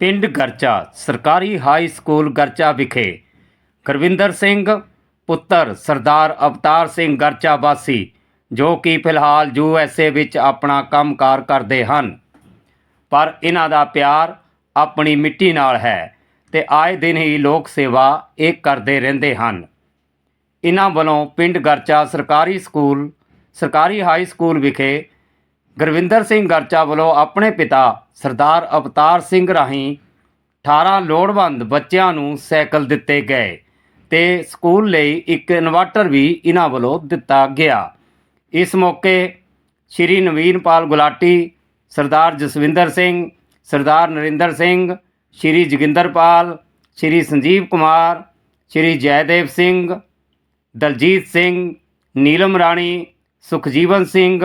ਪਿੰਡ ਗਰਚਾ, ਸਰਕਾਰੀ high school Garcha ਵਿਖੇ। ਗੁਰਵਿੰਦਰ ਸਿੰਘ, ਪੁੱਤਰ ਸਰਦਾਰ ਅਵਤਾਰ ਸਿੰਘ ਗਰਚਾ ਵਾਸੀ, ਜੋ ਕਿ ਫਿਲਹਾਲ ਯੂ ਐਸ ਏ ਵਿੱਚ ਆਪਣਾ ਕੰਮਕਾਰ ਕਰਦੇ ਹਨ। ਪਰ ਇਹਨਾਂ ਦਾ ਪਿਆਰ ਆਪਣੀ ਮਿੱਟੀ ਨਾਲ ਹੈ ਤੇ ਆਏ ਦਿਨ ਹੀ ਲੋਕ ਸੇਵਾ ਇਹ ਕਰਦੇ ਰਹਿੰਦੇ ਹਨ। ਇਹਨਾਂ ਵੱਲੋਂ ਪਿੰਡ ਗਰਚਾ ਸਰਕਾਰੀ ਸਕੂਲ, ਸਰਕਾਰੀ ਹਾਈ ਸਕੂਲ ਵਿਖੇ ਗੁਰਵਿੰਦਰ ਸਿੰਘ ਗਰਚਾ ਵੱਲੋਂ ਆਪਣੇ ਪਿਤਾ ਸਰਦਾਰ ਅਵਤਾਰ ਸਿੰਘ ਰਾਹੀਂ 18 ਲੋੜਵੰਦ ਬੱਚਿਆਂ ਨੂੰ ਸਾਈਕਲ ਦਿੱਤੇ ਗਏ ਤੇ ਸਕੂਲ ਲਈ ਇੱਕ ਇਨਵਰਟਰ ਵੀ ਇਹਨਾਂ ਵੱਲੋਂ ਦਿੱਤਾ ਗਿਆ। ਇਸ ਮੌਕੇ ਸ਼੍ਰੀ ਨਵੀਨਪਾਲ ਗੁਲਾਟੀ, ਸਰਦਾਰ ਜਸਵਿੰਦਰ ਸਿੰਘ, ਸਰਦਾਰ ਨਰਿੰਦਰ ਸਿੰਘ, ਸ਼੍ਰੀ ਜੋਗਿੰਦਰਪਾਲ ਸ਼੍ਰੀ ਸੰਜੀਵ ਕੁਮਾਰ, ਸ਼੍ਰੀ ਜੈਦੇਵ ਸਿੰਘ, ਦਲਜੀਤ ਸਿੰਘ, ਨੀਲਮ ਰਾਣੀ, ਸੁਖਜੀਵਨ ਸਿੰਘ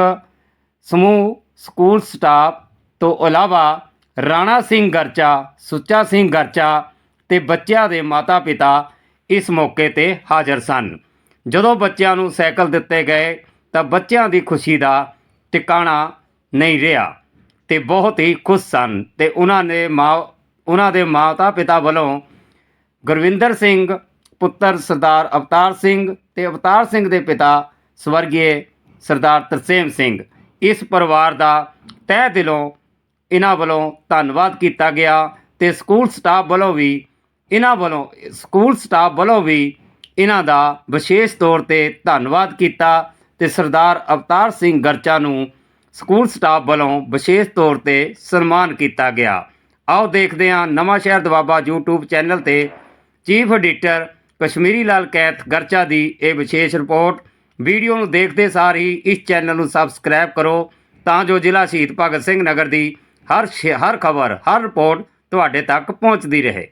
ਸਮੂਹ, ਸਕੂਲ ਸਟਾਫ ਤੋਂ ਇਲਾਵਾ ਰਾਣਾ ਸਿੰਘ ਗਰਚਾ, ਸੁੱਚਾ ਸਿੰਘ ਗਰਚਾ ਤੇ ਬੱਚਿਆਂ ਦੇ ਮਾਤਾ-ਪਿਤਾ ਇਸ ਮੌਕੇ ਤੇ ਹਾਜ਼ਰ ਸਨ। ਜਦੋਂ ਬੱਚਿਆਂ ਨੂੰ ਸਾਈਕਲ ਦਿੱਤੇ ਗਏ ਤਾਂ ਬੱਚਿਆਂ ਦੀ ਖੁਸ਼ੀ ਦਾ ਟਿਕਾਣਾ ਨਹੀਂ ਰਿਹਾ ਤੇ ਬਹੁਤ ਹੀ ਖੁਸ਼ ਸਨ ਤੇ ਉਹਨਾਂ ਨੇ ਮਾਂ, ਉਹਨਾਂ ਦੇ ਮਾਤਾ-ਪਿਤਾ ਵੱਲੋਂ ਗੁਰਵਿੰਦਰ ਸਿੰਘ, ਪੁੱਤਰ ਸਰਦਾਰ ਅਵਤਾਰ ਸਿੰਘ ਤੇ ਅਵਤਾਰ ਸਿੰਘ ਦੇ ਪਿਤਾ ਸਵਰਗੀ ਸਰਦਾਰ ਤਰਸੇਮ ਸਿੰਘ ਇਸ ਪਰਿਵਾਰ ਦਾ ਤਹਿ ਦਿਲੋਂ ਇਹਨਾਂ ਵੱਲੋਂ ਧੰਨਵਾਦ ਕੀਤਾ ਗਿਆ ਤੇ ਸਕੂਲ ਸਟਾਫ ਵੱਲੋਂ ਵੀ, ਇਹਨਾਂ ਵੱਲੋਂ, ਸਕੂਲ ਸਟਾਫ ਵੱਲੋਂ ਵੀ ਇਹਨਾਂ ਦਾ ਵਿਸ਼ੇਸ਼ ਤੌਰ ਤੇ ਧੰਨਵਾਦ ਕੀਤਾ ਤੇ ਸਰਦਾਰ ਅਵਤਾਰ ਸਿੰਘ ਗਰਚਾ ਨੂੰ ਸਕੂਲ ਸਟਾਫ ਵੱਲੋਂ ਵਿਸ਼ੇਸ਼ ਤੌਰ ਤੇ ਸਨਮਾਨ ਕੀਤਾ ਗਿਆ। ਆਓ ਦੇਖਦੇ ਹਾਂ Nawanshahr Doaba YouTube channel ਤੇ ਚੀਫ ਐਡੀਟਰ ਕਸ਼ਮੀਰੀ ਲਾਲ ਕੈਥ ਗਰਚਾ ਦੀ ਇਹ ਵਿਸ਼ੇਸ਼ ਰਿਪੋਰਟ। ਵੀਡੀਓ ਨੂੰ ਦੇਖਦੇ ਸਾਰ ਹੀ ਇਸ ਚੈਨਲ ਨੂੰ ਸਬਸਕ੍ਰਾਈਬ ਕਰੋ ਤਾਂ ਜੋ ਜ਼ਿਲ੍ਹਾ ਸ਼ਹੀਦ ਭਗਤ ਸਿੰਘ ਨਗਰ ਦੀ ਹਰ ਹਰ ਖਬਰ, ਹਰ ਰਿਪੋਰਟ ਤੁਹਾਡੇ ਤੱਕ ਪਹੁੰਚਦੀ ਰਹੇ।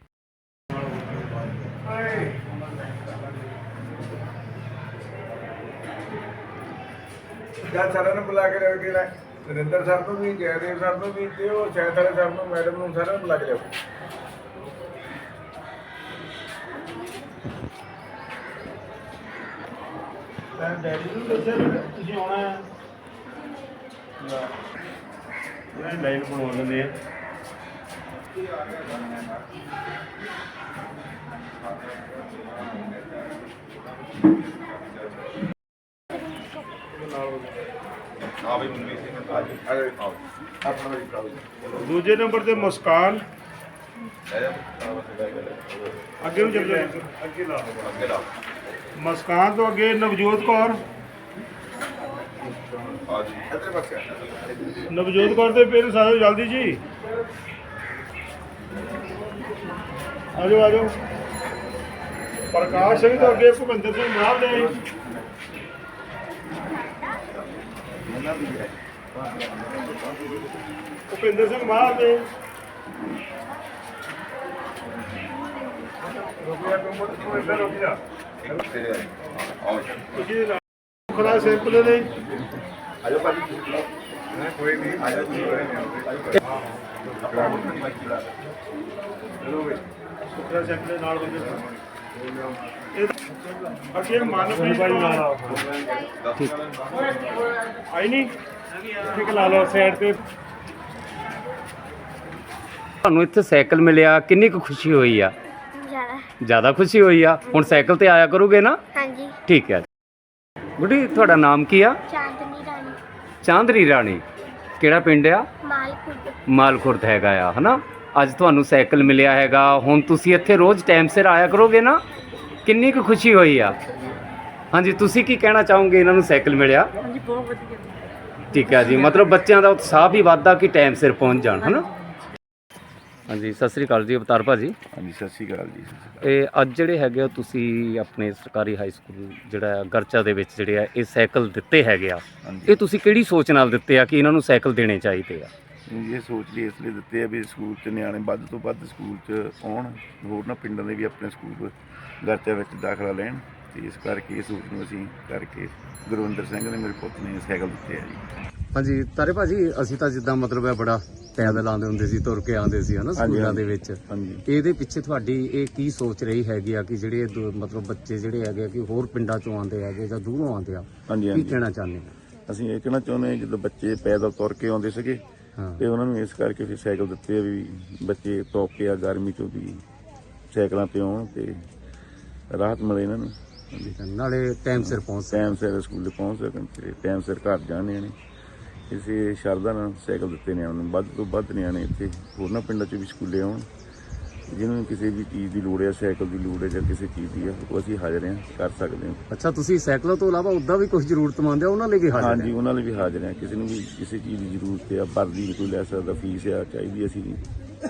ਜਦ ਸਾਰਿਆਂ ਨੂੰ ਬੁਲਾ ਕੇ ਲਿਆਓ ਜਿਹੜਾ ਨਰਿੰਦਰ ਸਰ ਨੂੰ ਵੀ ਜੈਦੇਵ ਸਰ ਨੂੰ ਵੀ ਤੇ ਉਹ ਸ਼ਾਇਦ ਸਰ ਨੂੰ, ਮੈਡਮ ਨੂੰ ਸਾਰਿਆਂ ਨੂੰ ਬੁਲਾ ਕੇ ਲਿਆਓ। ਮੈਂ ਡੈਡੀ ਨੂੰ ਦੱਸਿਆ ਵੀ ਤੁਸੀਂ ਆਉਣਾ ਹੈ। ਇਹ ਲਾਈਨ ਬਣਵਾ ਲੈਂਦੇ ਆ। ਆ ਵੀ ਮੰਮੀ ਸੀ ਆ ਜੀ ਆ ਜੀ ਆਓ ਆਪਣਾ ਵੀ ਭਰਾ ਜੀ ਦੂਜੇ ਨੰਬਰ ਤੇ ਮੁਸਕਾਨ। ਅੱਗੇ ਨੂੰ ਚੱਲ ਜਾ ਅੱਗੇ ਲਾ। ਅੱਗੇ ਲਾਓ ਮੁਸਕਾਨ ਤੋਂ ਅੱਗੇ ਨਵਜੋਤ ਕੌਰ। ਆ। ਨਵਜੋਤ ਕੌਰ ਦੇ ਪੇਰੈਂਟਸ ਆਜੋ ਜਲਦੀ ਜੀ। ਆਜੋ ਆਜੋ ਪ੍ਰਕਾਸ਼ ਸਿੰਘ ਤੋਂ ਅੱਗੇ ਭੁਪਿੰਦਰ ਸਿੰਘ ਮਾਰ ਦੇ ਭੁਪਿੰਦਰ ਸਿੰਘ ਮਾਰ ਦੇ ਰੁਪਿਆ ਕੰਮੋਟ ਤੋਂ ਇੱਧਰ ਰੁਕ ਜਾ ਤੇ ਆਓ ਜੀ। ਤੁਸੀਂ ਦੇ ਸੈਂਪਲ ਨੇ ਆਜੋ ਭਾਜੀ ਕੋਈ ਨਹੀਂ ਆਜੋ ਜੀ ਚਲੋ ਵੀ ਸੁਖਰਾ ਸੈਂਪਲ ਨਾਲ ਬੰਦੇ ਇਹ ਅੱਗੇ ਮਨਪ੍ਰੀਤ ਭਾਈ ਨਾਲ ਆਈ ਨਹੀਂ ਠੀਕ ਲਾ ਲਓ ਸਾਈਡ ਤੇ ਤੁਹਾਨੂੰ ਇੱਥੇ ਸਾਈਕਲ ਮਿਲਿਆ, ਕਿੰਨੀ ਕੁ ਖੁਸ਼ੀ ਹੋਈ ਆ? ਜ਼ਿਆਦਾ ਖੁਸ਼ੀ ਹੋਈ ਆ। ਹੁਣ ਸਾਈਕਲ ਤੇ ਆਇਆ ਕਰੋਗੇ ਨਾ? ਹਾਂਜੀ। ਠੀਕ ਹੈ। ਗੁੱਡੀ ਤੁਹਾਡਾ ਨਾਮ ਕੀ ਆ? ਚਾਂਦਨੀ ਰਾਣੀ। ਚਾਂਦਰੀ ਰਾਣੀ। ਕਿਹੜਾ ਪਿੰਡ ਆ? ਮਾਲਖੁਰਦ। ਮਾਲਖੁਰਦ ਹੈਗਾ ਆ ਹਨਾ? ਅੱਜ ਤੁਹਾਨੂੰ ਸਾਈਕਲ ਮਿਲਿਆ ਹੈਗਾ। ਹੁਣ ਤੁਸੀਂ ਇੱਥੇ ਰੋਜ਼ ਟਾਈਮ ਸਿਰ ਆਇਆ ਕਰੋਗੇ ਨਾ ਕਿੰਨੀ ਕੁ ਖੁਸ਼ੀ ਹੋਈ ਆ। ਹਾਂਜੀ ਤੁਸੀਂ ਕੀ ਕਹਿਣਾ ਚਾਹੋਗੇ ਇਹਨਾਂ ਨੂੰ ਸਾਈਕਲ ਮਿਲਿਆ? ਹਾਂਜੀ ਬਹੁਤ ਵਧੀਆ। ਠੀਕ ਹੈ ਜੀ। ਮਤਲਬ ਬੱਚਿਆਂ ਦਾ ਉਤਸ਼ਾਹ ਵੀ ਵੱਧਦਾ ਕਿ ਟਾਈਮ ਸਿਰ ਪਹੁੰਚ ਜਾਣ ਹਨਾ? ਹਾਂਜੀ ਸਤਿ ਸ੍ਰੀ ਅਕਾਲ ਜੀ ਅਵਤਾਰ ਭਾਜੀ। ਹਾਂਜੀ ਸਤਿ ਸ਼੍ਰੀ ਅਕਾਲ ਜੀ ਸਤਿ ਸ਼੍ਰੀ ਅਕਾਲ। ਇਹ ਅੱਜ ਜਿਹੜੇ ਹੈਗੇ ਆ ਤੁਸੀਂ ਆਪਣੇ ਸਰਕਾਰੀ ਹਾਈ ਸਕੂਲ ਜਿਹੜਾ ਆ, ਗਰਚਾ ਦੇ ਵਿੱਚ ਜਿਹੜੇ ਆ ਇਹ ਸਾਈਕਲ ਦਿੱਤੇ ਹੈਗੇ ਆ। ਹਾਂਜੀ। ਇਹ ਤੁਸੀਂ ਕਿਹੜੀ ਸੋਚ ਨਾਲ ਦਿੱਤੇ ਆ ਕਿ ਇਹਨਾਂ ਨੂੰ ਸਾਈਕਲ ਦੇਣੇ ਚਾਹੀਦੇ ਆ? ਇਹ ਸੋਚ ਲਈ ਇਸ ਲਈ ਦਿੱਤੇ ਆ ਵੀ ਸਕੂਲ 'ਚ ਨਿਆਣੇ ਵੱਧ ਤੋਂ ਵੱਧ ਸਕੂਲ 'ਚ ਆਉਣ ਹੋਰ ਨਾ ਪਿੰਡਾਂ ਦੇ ਵੀ ਆਪਣੇ ਸਕੂਲ ਗਰਚਾ ਵਿੱਚ ਦਾਖਲਾ ਲੈਣ। ਤੇ ਇਸ ਕਰਕੇ ਇਹ ਸੋਚ ਨੂੰ ਅਸੀਂ ਕਰਕੇ ਗੁਰਵਿੰਦਰ ਸਿੰਘ ਨੇ ਮੇਰੇ ਪੁੱਤ ਨੇ ਸਾਈਕਲ ਦਿੱਤੇ ਆ ਜੀ। ਹਾਂਜੀ ਤਾਰੇ ਭਾਜੀ ਅਸੀਂ ਤਾਂ ਜਿੱਦਾਂ ਮਤਲਬ ਹੈ ਬੜਾ ਪੈਦਲ ਆਉਂਦੇ ਹੁੰਦੇ ਸੀ ਤੁਰ ਕੇ ਆਉਂਦੇ ਸੀ ਹਨਾ ਸਕੂਲਾਂ ਦੇ। ਵਿੱਚ। ਹਾਂਜੀ। ਇਹਦੇ ਪਿੱਛੇ ਤੁਹਾਡੀ ਇਹ ਕੀ ਸੋਚ ਰਹੀ ਹੈਗੀ ਆ ਕਿ ਜਿਹੜੇ ਦੋ- ਮਤਲਬ ਬੱਚੇ ਜਿਹੜੇ ਹੈਗੇ ਆ ਕਿ ਹੋਰ ਪਿੰਡਾਂ ਚੋਂ ਆਉਂਦੇ ਹੈਗੇ ਜਾਂ ਦੂਰੋਂ ਆਉਂਦੇ ਆ ਹਾਂਜੀ ਕੀ ਹਾਂਜੀ। ਕਹਿਣਾ ਚਾਹੁੰਦੇ ਆ ਅਸੀਂ ਇਹ ਕਹਿਣਾ ਚਾਹੁੰਦੇ ਹਾਂ ਜਦੋਂ ਬੱਚੇ ਪੈਦਲ ਤੁਰ ਕੇ ਆਉਂਦੇ ਸੀਗੇ ਹਾਂ। ਤੇ ਉਹਨਾਂ ਨੂੰ ਇਸ ਕਰਕੇ ਫਿਰ ਸਾਈਕਲ ਦਿੱਤੇ ਆ ਵੀ ਬੱਚੇ ਤੋਕੇ ਆ ਗਰਮੀ ਚੋਂ ਵੀ ਸਾਈਕਲਾਂ ਤੇ ਆਉਣ ਤੇ ਰਾਹਤ ਮਿਲੇ ਇਹਨਾਂ ਨੂੰ। ਨਾਲੇ ਟਾਈਮ ਸਿਰ ਪਹੁੰਚ ਟਾਈਮ ਸਿਰ ਸਕੂਲ ਪਹੁੰਚ ਸਕਣ ਤੇ ਟਾਈਮ ਸਿਰ ਘਰ ਜਾਣੇ ਨੇ ਇਸੇ ਸ਼ਰਧਾ ਨਾਲ ਸਾਈਕਲ ਦਿੱਤੇ ਨੇ ਉਹਨਾਂ ਨੂੰ ਵੱਧ ਤੋਂ ਵੱਧ ਨਿਆਣੇ ਇੱਥੇ ਹੋਰਨਾਂ ਪਿੰਡਾਂ 'ਚ ਵੀ ਸਕੂਲੇ ਆਉਣ। ਜਿਹਨਾਂ ਨੂੰ ਕਿਸੇ ਵੀ ਚੀਜ਼ ਦੀ ਲੋੜ ਹੈ ਸਾਈਕਲ ਦੀ ਲੋੜ ਹੈ ਜਾਂ ਕਿਸੇ ਚੀਜ਼ ਦੀ ਹੈ ਉਹ ਅਸੀਂ ਹਾਜ਼ਰ ਹਾਂ ਕਰ ਸਕਦੇ ਹਾਂ। ਅੱਛਾ ਤੁਸੀਂ ਸਾਈਕਲਾਂ ਤੋਂ ਇਲਾਵਾ ਉਦਾਂ ਵੀ ਕੁਝ ਜ਼ਰੂਰਤਮੰਦ ਆ ਉਹਨਾਂ ਲਈ ਵੀ ਹਾਜ਼ਰ ਹਾਂਜੀ ਉਹਨਾਂ ਲਈ ਵੀ ਹਾਜ਼ਰ ਹਾਂ। ਕਿਸੇ ਨੂੰ ਵੀ ਕਿਸੇ ਚੀਜ਼ ਦੀ ਜ਼ਰੂਰਤ ਹੈ ਵਰਦੀ ਦੀ ਕੋਈ ਲੈ ਸਕਦਾ ਫੀਸ ਆ ਚਾਹੀਦੀ ਅਸੀਂ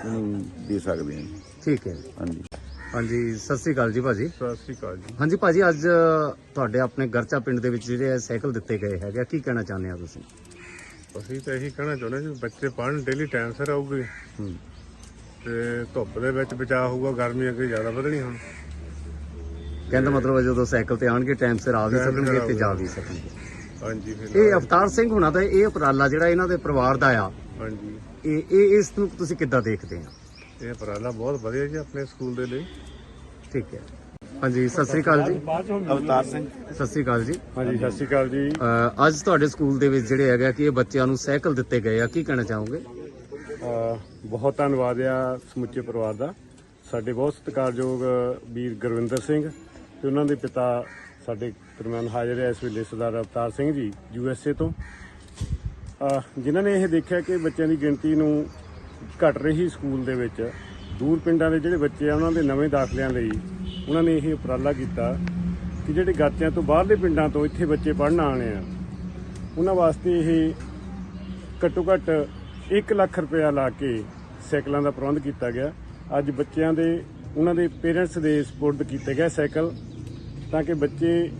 ਉਹਨੂੰ ਦੇ ਸਕਦੇ ਹਾਂ। ਠੀਕ ਹੈ। ਹਾਂਜੀ। ਹਾਂਜੀ ਸਤਿ ਸ੍ਰੀ ਅਕਾਲ ਜੀ ਭਾਜੀ। ਸਤਿ ਸ਼੍ਰੀ ਅਕਾਲ ਜੀ। ਹਾਂਜੀ ਭਾਜੀ ਅੱਜ ਤੁਹਾਡੇ ਆਪਣੇ ਗਰਚਾ ਪਿੰਡ ਦੇ ਵਿੱਚ ਜਿਹੜੇ ਸਾਈਕਲ ਦਿੱਤੇ ਗਏ ਹੈਗੇ ਆ, ਕੀ ਕਹਿਣਾ ਚਾਹੁੰਦੇ ਆ ਤੁਸੀਂ? ਅਸੀਂ ਤਾਂ ਇਹੀ ਕਹਿਣਾ ਚਾਹੁੰਦੇ ਜੀ ਬੱਚੇ ਪੜ੍ਹਨ ਡੇਲੀ ਟਾਈਮ ਸਿਰ ਆਉਗੇ ਤੇ ਧੁੱਪ ਦੇ ਵਿੱਚ ਬਚਾਅ ਹੋਊਗਾ ਗਰਮੀ ਅੱਗੇ ਜ਼ਿਆਦਾ ਵਧਣੀ ਹੁਣ। ਕਹਿੰਦਾ ਮਤਲਬ ਜਦੋਂ ਸਾਈਕਲ ਤੇ ਆਣਗੇ ਟਾਈਮ ਸਿਰ ਆ ਵੀ ਸਕਣਗੇ ਤੇ ਜਾ। ਵੀ ਸਕਣਗੇ। ਹਾਂਜੀ ਇਹ ਅਵਤਾਰ ਸਿੰਘ ਹੁਣਾਂ ਦਾ ਇਹ ਉਪਰਾਲਾ ਜਿਹੜਾ ਇਹਨਾਂ ਦੇ ਪਰਿਵਾਰ ਦਾ ਆ। ਹਾਂਜੀ। ਇਹ ਇਹ ਇਸ ਨੂੰ ਤੁਸੀਂ ਕਿੱਦਾਂ ਦੇਖਦੇ ਆ ਇਹ ਉਪਰਾਲਾ ਬਹੁਤ ਵਧੀਆ ਜੀ ਆਪਣੇ ਸਕੂਲ ਦੇ ਲਈ। ਠੀਕ ਹੈ। ਹਾਂਜੀ ਸਤਿ ਸ੍ਰੀ ਅਕਾਲ ਜੀ। ਅਵਤਾਰ ਸਿੰਘ। ਸਤਿ ਸ੍ਰੀ ਅਕਾਲ ਜੀ। ਹਾਂਜੀ ਸਤਿ ਸ਼੍ਰੀ ਅਕਾਲ ਜੀ। ਅੱਜ ਤੁਹਾਡੇ ਸਕੂਲ ਦੇ ਵਿੱਚ ਜਿਹੜੇ ਹੈਗਾ ਕਿ ਇਹ ਬੱਚਿਆਂ ਨੂੰ ਸਾਈਕਲ ਦਿੱਤੇ ਗਏ ਆ ਕੀ ਕਹਿਣਾ ਚਾਹੋਗੇ? ਬਹੁਤ ਧੰਨਵਾਦ ਆ ਸਮੁੱਚੇ ਪਰਿਵਾਰ ਦਾ। ਸਾਡੇ ਬਹੁਤ ਸਤਿਕਾਰਯੋਗ ਵੀਰ ਗੁਰਵਿੰਦਰ ਸਿੰਘ ਤੇ ਉਹਨਾਂ ਦੇ ਪਿਤਾ ਸਾਡੇ ਦਰਮਿਆਨ ਹਾਜ਼ਰ ਹੈ ਇਸ ਵੇਲੇ ਸਰਦਾਰ Avtar Singh ji U S A ਤੋਂ। ਜਿਨ੍ਹਾਂ ਨੇ ਇਹ ਦੇਖਿਆ ਕਿ ਬੱਚਿਆਂ ਦੀ ਗਿਣਤੀ ਨੂੰ ਘਟ ਰਹੀ ਸਕੂਲ ਦੇ ਵਿੱਚ ਦੂਰ ਪਿੰਡਾਂ ਦੇ ਜਿਹੜੇ ਬੱਚੇ ਆ ਉਹਨਾਂ ਦੇ ਨਵੇਂ ਦਾਖਲਿਆਂ ਲਈ ਉਹਨਾਂ ਨੇ ਇਹ ਉਪਰਾਲਾ ਕੀਤਾ ਕਿ ਜਿਹੜੇ ਗਾਤਿਆਂ ਤੋਂ ਬਾਹਰਲੇ ਪਿੰਡਾਂ ਤੋਂ ਇੱਥੇ ਬੱਚੇ ਪੜ੍ਹਨ ਆਉਣੇ ਆ, ਉਹਨਾਂ ਵਾਸਤੇ ਇਹ ਘੱਟੋ ਘੱਟ 1 ਲੱਖ ਰੁਪਇਆ ਲਾ ਕੇ ਸਾਈਕਲਾਂ ਦਾ ਪ੍ਰਬੰਧ ਕੀਤਾ ਗਿਆ। ਅੱਜ ਬੱਚਿਆਂ ਦੇ, ਉਹਨਾਂ ਦੇ ਪੇਰੈਂਟਸ ਦੇ ਸਪੋਰਟ ਕੀਤੇ ਗਏ ਸਾਈਕਲ ਤਾਂ ਕਿ ਬੱਚੇ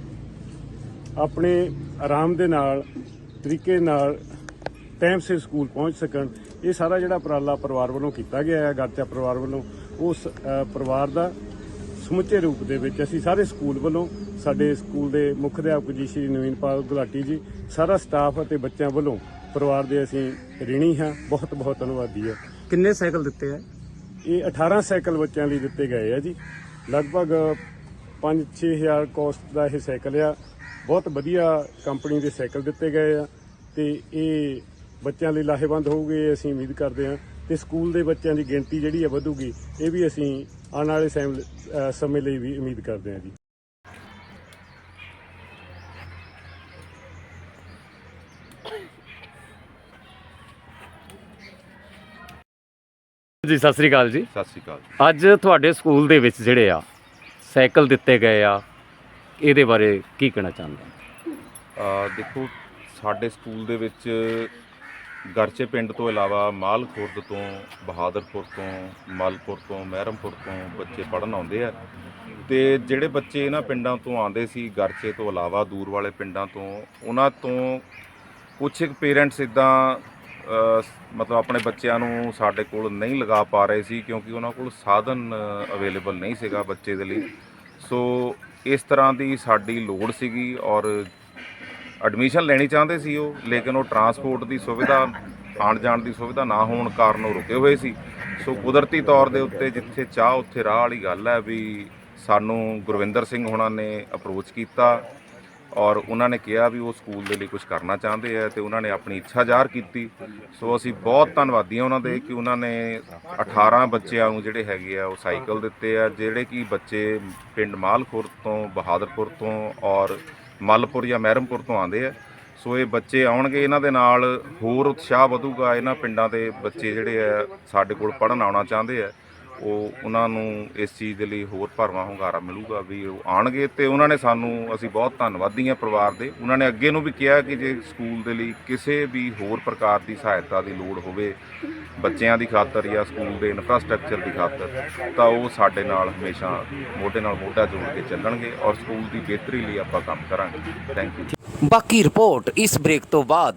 ਆਪਣੇ ਆਰਾਮ ਦੇ ਨਾਲ, ਤਰੀਕੇ ਨਾਲ ਟਾਈਮ ਸਿਰ ਸਕੂਲ ਪਹੁੰਚ ਸਕਣ। ਇਹ ਸਾਰਾ ਜਿਹੜਾ ਉਪਰਾਲਾ ਪਰਿਵਾਰ ਵੱਲੋਂ ਕੀਤਾ ਗਿਆ ਹੈ ਗਰਚਾ ਪਰਿਵਾਰ ਵੱਲੋਂ, ਉਸ ਪਰਿਵਾਰ ਦਾ ਸਮੁੱਚੇ ਰੂਪ ਦੇ ਵਿੱਚ ਅਸੀਂ ਸਾਰੇ ਸਕੂਲ ਵੱਲੋਂ ਸਾਡੇ ਸਕੂਲ ਦੇ ਮੁੱਖ ਅਧਿਆਪਕ ਜੀ ਸ਼੍ਰੀ ਨਵੀਨਪਾਲ ਗੁਲਾਟੀ ਜੀ ਸਾਰਾ ਸਟਾਫ ਅਤੇ ਬੱਚਿਆਂ ਵੱਲੋਂ ਪਰਿਵਾਰ ਦੇ ਅਸੀਂ ਰਿਣੀ ਹਾਂ। ਬਹੁਤ ਬਹੁਤ ਧੰਨਵਾਦੀ ਹਾਂ। ਕਿੰਨੇ ਸਾਈਕਲ ਦਿੱਤੇ ਆ? ਇਹ 18 ਸਾਈਕਲ ਬੱਚਿਆਂ ਲਈ ਦਿੱਤੇ ਗਏ ਆ ਜੀ। ਲਗਭਗ 5-6000 ਕੋਸਟ ਦਾ ਇਹ ਸਾਈਕਲ ਆ। ਬਹੁਤ ਵਧੀਆ ਕੰਪਨੀ ਦੇ ਸਾਈਕਲ ਦਿੱਤੇ ਗਏ ਆ। ਤੇ ਇਹ ਬੱਚਿਆਂ ਲਈ ਲਾਹੇਵੰਦ ਹੋਊਗੇ ਅਸੀਂ ਉਮੀਦ ਕਰਦੇ ਹਾਂ। ਤੇ ਸਕੂਲ ਦੇ ਬੱਚਿਆਂ ਦੀ ਗਿਣਤੀ ਜਿਹੜੀ ਹੈ ਵਧੂਗੀ ਇਹ ਵੀ ਅਸੀਂ ਆਉਣ ਵਾਲੇ ਸੈਮ- ਲਈ ਵੀ ਉਮੀਦ ਕਰਦੇ ਹਾਂ ਜੀ। ਜੀ ਸਤਿ ਸ੍ਰੀ ਅਕਾਲ ਜੀ। ਸਤਿ ਸ਼੍ਰੀ ਅਕਾਲ ਅੱਜ ਤੁਹਾਡੇ ਸਕੂਲ ਦੇ ਵਿੱਚ ਜਿਹੜੇ ਆ ਸਾਈਕਲ ਦਿੱਤੇ ਗਏ ਆ ਇਹਦੇ ਬਾਰੇ ਕੀ ਕਹਿਣਾ ਚਾਹੁੰਦੇ ਆ ਦੇਖੋ ਸਾਡੇ ਸਕੂਲ ਦੇ ਵਿੱਚ ਗਰਚੇ ਪਿੰਡ ਤੋਂ ਇਲਾਵਾ ਮਾਲ ਖੁਰਦ ਤੋਂ, ਬਹਾਦਰਪੁਰ ਤੋਂ ਮਲਪੁਰ ਤੋਂ, ਮਹਿਰਮਪੁਰ ਤੋਂ ਬੱਚੇ ਪੜਨ ਆਉਂਦੇ ਆ। ਤੇ ਜਿਹੜੇ ਬੱਚੇ ਇਹਨਾਂ ਪਿੰਡਾਂ ਤੋਂ ਆਉਂਦੇ ਸੀ, ਗਰਚੇ ਤੋਂ ਇਲਾਵਾ ਦੂਰ ਵਾਲੇ ਪਿੰਡਾਂ ਤੋਂ, ਉਹਨਾਂ ਤੋਂ ਕੁਝ ਇੱਕ ਪੇਰੈਂਟਸ ਇਦਾਂ ਮਤਲਬ ਆਪਣੇ ਬੱਚਿਆਂ ਨੂੰ ਸਾਡੇ ਕੋਲ ਨਹੀਂ ਲਗਾ ਪਾ ਰਹੇ ਸੀ, ਕਿਉਂਕਿ ਉਹਨਾਂ ਕੋਲ ਸਾਧਨ ਅਵੇਲੇਬਲ ਨਹੀਂ ਸੀਗਾ ਬੱਚੇ ਦੇ ਲਈ। ਸੋ ਇਸ ਤਰ੍ਹਾਂ ਦੀ ਸਾਡੀ ਲੋੜ ਸੀਗੀ ਔਰ ਐਡਮਿਸ਼ਨ ਲੈਣੀ ਚਾਹੁੰਦੇ ਸੀ ਉਹ, ਲੇਕਿਨ ਉਹ ਟਰਾਂਸਪੋਰਟ ਦੀ ਸੁਵਿਧਾ, ਆਉਣ ਜਾਣ ਦੀ ਸੁਵਿਧਾ ਨਾ ਹੋਣ ਕਾਰਨ ਉਹ ਰੁਕੇ ਹੋਏ ਸੀ। ਸੋ ਕੁਦਰਤੀ ਤੌਰ ਦੇ ਉੱਤੇ ਜਿੱਥੇ ਚਾਹ, ਉੱਥੇ ਰਾਹ ਵਾਲੀ ਗੱਲ ਹੈ ਵੀ ਸਾਨੂੰ ਗੁਰਵਿੰਦਰ ਸਿੰਘ ਹੁਣਾਂ ਨੇ ਅਪਰੋਚ ਕੀਤਾ ਔਰ ਉਹਨਾਂ ਨੇ ਕਿਹਾ ਵੀ ਉਹ ਸਕੂਲ ਦੇ ਲਈ ਕੁਝ ਕਰਨਾ ਚਾਹੁੰਦੇ ਆ ਤੇ ਉਹਨਾਂ ਨੇ ਆਪਣੀ ਇੱਛਾ ਜ਼ਾਹਰ ਕੀਤੀ। ਸੋ ਅਸੀਂ ਬਹੁਤ ਧੰਨਵਾਦੀ ਹਾਂ ਉਹਨਾਂ ਦੇ ਕਿ ਉਹਨਾਂ ਨੇ 18 ਬੱਚਿਆਂ ਨੂੰ ਜਿਹੜੇ ਹੈਗੇ ਆ ਉਹ ਸਾਈਕਲ ਦਿੱਤੇ ਆ, ਜਿਹੜੇ ਕਿ ਬੱਚੇ ਪਿੰਡ ਮਾਲਖੁਰ ਤੋਂ, ਬਹਾਦਰਪੁਰ ਤੋਂ ਔਰ ਮਲਪੁਰ ਜਾਂ ਮਹਿਰਮਪੁਰ ਤੋਂ ਆਉਂਦੇ ਆ। ਸੋ ਇਹ ਬੱਚੇ ਆਉਣਗੇ, ਇਹਨਾਂ ਦੇ ਨਾਲ ਹੋਰ ਉਤਸ਼ਾਹ ਵਧੂਗਾ। ਇਹਨਾਂ ਪਿੰਡਾਂ ਦੇ ਬੱਚੇ ਜਿਹੜੇ ਆ, ਸਾਡੇ ਕੋਲ ਪੜਨ ਆਉਣਾ ਚਾਹੁੰਦੇ ਆ। ਉਹ ਉਹਨਾਂ ਨੂੰ ਇਸ ਚੀਜ਼ ਦੇ ਲਈ ਹੋਰ ਭਰਵਾਂ ਹੁੰਗਾਰਾ ਮਿਲੂਗਾ ਵੀ ਉਹ ਆਣਗੇ ਤੇ ਉਹਨਾਂ ਨੇ ਸਾਨੂੰ, ਅਸੀਂ ਬਹੁਤ ਧੰਨਵਾਦੀ ਹਾਂ ਪਰਿਵਾਰ ਦੇ। ਉਹਨਾਂ ਨੇ ਅੱਗੇ ਨੂੰ ਵੀ ਕਿਹਾ ਕਿ ਜੇ ਸਕੂਲ ਦੇ ਲਈ ਕਿਸੇ ਵੀ ਹੋਰ ਪ੍ਰਕਾਰ ਦੀ ਸਹਾਇਤਾ ਦੀ ਲੋੜ ਹੋਵੇ, ਬੱਚਿਆਂ ਦੀ ਖਾਤਰ ਜਾਂ ਸਕੂਲ ਦੇ ਇਨਫਰਾਸਟ੍ਰਕਚਰ ਦੀ ਖਾਤਰ, ਤਾਂ ਉਹ ਸਾਡੇ ਨਾਲ ਹਮੇਸ਼ਾ ਮੋਢੇ ਨਾਲ ਮੋਢਾ ਜੋੜ ਕੇ ਚੱਲਣਗੇ ਔਰ ਸਕੂਲ ਦੀ ਬਿਹਤਰੀ ਲਈ ਆਪਾਂ ਕੰਮ ਕਰਾਂਗੇ। ਥੈਂਕ ਯੂ ਬਾਕੀ ਰਿਪੋਰਟ ਇਸ ਬ੍ਰੇਕ ਤੋਂ ਬਾਅਦ।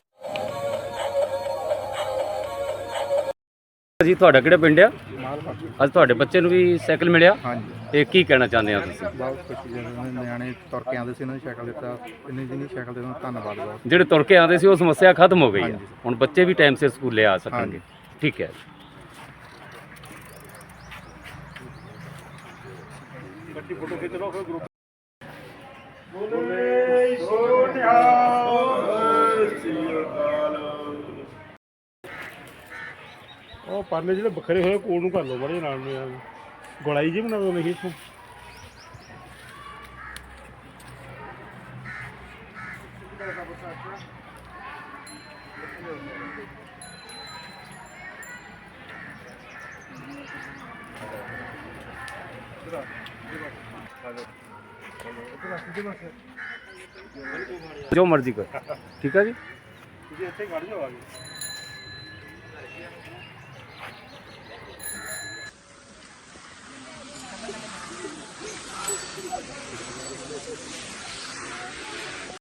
ਜੀ ਤੁਹਾਡਾ ਕਿਹੜਾ ਪਿੰਡ ਆ? ਅੱਜ ਤੁਹਾਡੇ ਬੱਚੇ ਨੂੰ ਵੀ ਸਾਈਕਲ ਮਿਲਿਆ। ਹਾਂਜੀ। ਇਹ ਕੀ ਕਹਿਣਾ ਚਾਹੁੰਦੇ ਆ ਤੁਸੀਂ? ਬਹੁਤ ਖੁਸ਼ੀ ਦੇ ਨਿਆਣੇ ਤੁਰ ਕੇ ਆਉਂਦੇ ਸੀ ਉਹਨਾਂ ਨੂੰ ਸਾਈਕਲ ਦਿੱਤਾ ਇੰਨੀ ਜਿੰਨੀ ਸਾਈਕਲ ਦੇ ਧੰਨਵਾਦ ਬਹੁਤ। ਜਿਹੜੇ ਤੁਰ ਕੇ ਆਉਂਦੇ ਸੀ ਉਹ ਸਮੱਸਿਆ ਖਤਮ ਹੋ ਗਈ ਆ। ਹੁਣ ਬੱਚੇ ਵੀ ਟਾਈਮ ਸਿਰ ਸਕੂਲੇ ਆ ਸਕਣਗੇ। ਠੀਕ ਹੈ। ਉਹ ਪਰਨੇ ਜਿਹੜੇ ਵੱਖਰੇ ਹੋਏ ਕੋਲ ਨੂੰ ਕਰ ਲਓ ਬੜੇ ਨਾਲ ਨੂੰ ਗੋਲਾਈ ਜੀ ਬਣਾ ਦੋ ਨਹੀਂ ਇੱਥੋਂ। ਜੋ ਮਰਜ਼ੀ ਕਰ। ਠੀਕ ਹੈ ਜੀ? ਤੁਸੀਂ ਇੱਥੇ ਖੜ ਜਾਓ ਆ ਕੇ।